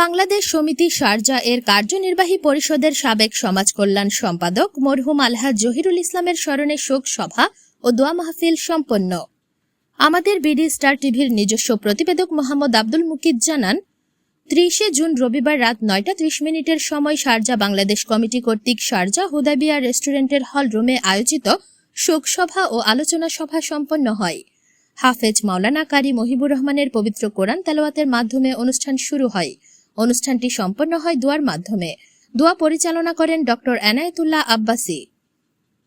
বাংলাদেশ সমিতি শারজা এর কার্যনির্বাহী পরিষদের সাবেক সমাজ কল্যাণ সম্পাদক মরহুম আলহাজ জহিরুল ইসলামের স্মরণে শোক সভা ও দোয়া মাহফিল সম্পন্ন। আমাদের বিডি স্টার টিভির নিজস্ব প্রতিবেদক মোহাম্মদ আব্দুল মুকিদ জানান, ত্রিশে জুন রবিবার রাত নয়টা ত্রিশ মিনিটের সময় শারজা বাংলাদেশ কমিটি কর্তৃক শারজা হুদাবিয়া রেস্টুরেন্টের হল রুমে আয়োজিত শোক সভা ও আলোচনা সভা সম্পন্ন হয়। হাফেজ মাওলানা কারি মহিবুর রহমানের পবিত্র কোরআন তেলাওয়াতের মাধ্যমে অনুষ্ঠান শুরু হয়। অনুষ্ঠানটি সম্পন্ন হয় দোয়ার মাধ্যমে। দোয়া পরিচালনা করেন ডক্টর এনায়েতুল্লাহ আব্বাসী।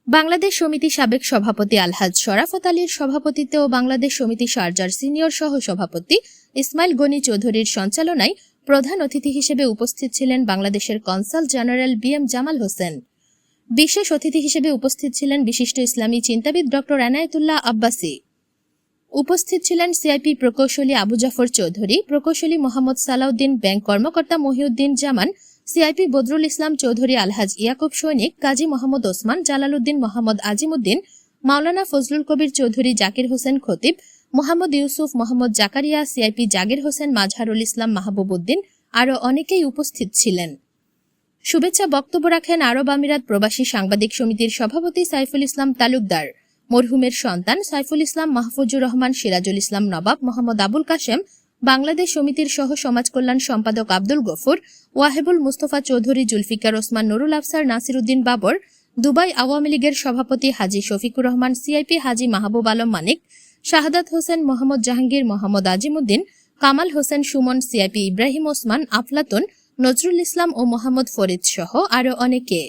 বাংলাদেশ সমিতি সাবেক সভাপতি আলহাজ শরাফত আলীর সভাপতিত্বে ও বাংলাদেশ সমিতি শারজার সিনিয়র সহ সভাপতি ইসমাইল গনি চৌধুরীর সঞ্চালনায় প্রধান অতিথি হিসেবে উপস্থিত ছিলেন বাংলাদেশের consul general B M Jamal Hossain. বিশেষ অতিথি হিসেবে উপস্থিত ছিলেন বিশিষ্ট ইসলামী চিন্তাবিদ ডক্টর এনায়েতুল্লাহ আব্বাসী। উপস্থিত ছিলেন সিআইপি প্রকৌশলী আবু জাফর চৌধুরী, প্রকৌশলী মোহাম্মদ সালাউদ্দিন ব্যাংক কর্মকর্তা মহিউদ্দিন জামান, সিআইপি বদরুল ইসলাম চৌধুরী আলহাজ ইয়াকুব সৈনিক, কাজী মোহাম্মদ ওসমান জালালউদ্দিন মোহাম্মদ আজিমুদ্দিন মাওলানা ফজলুল কবির চৌধুরী জাকির হোসেন খতিব, মোহাম্মদ ইউসুফ মোহাম্মদ জাকারিয়া, সিআইপি জাগির হোসেন মাজহারুল ইসলাম মাহবুবউদ্দিন আরও অনেকেই উপস্থিত ছিলেন। শুভেচ্ছা বক্তব্য রাখেন আরব আমিরাত প্রবাসী সাংবাদিক সমিতির সভাপতি সাইফুল ইসলাম তালুকদার। মরহুমের সন্তান সাইফুল ইসলাম মাহফুজুর রহমান সিরাজুল ইসলাম নবাব মোহাম্মদ আবুল কাশেম, বাংলাদেশ সমিতির সহ সমাজ কল্যাণ সম্পাদক আব্দুল গফুর, ওয়াহেবুল মুস্তফা চৌধুরী, জুলফিকার ওসমান, নুরুল আফসার নাসিরুদ্দিন বাবর, দুবাই আওয়ামী লীগের সভাপতি হাজি শফিকুর রহমান, সিআইপি হাজি মাহবুব আলম মানিক, শাহাদাত হোসেন মোহাম্মদ জাহাঙ্গীর মোহাম্মদ আজিমুদ্দিন, কামাল হোসেন সুমন, সিআইপি ইব্রাহিম ওসমান, আফলাতুন, নজরুল ইসলাম ও মোহাম্মদ ফরিদ সহ আরও অনেকে।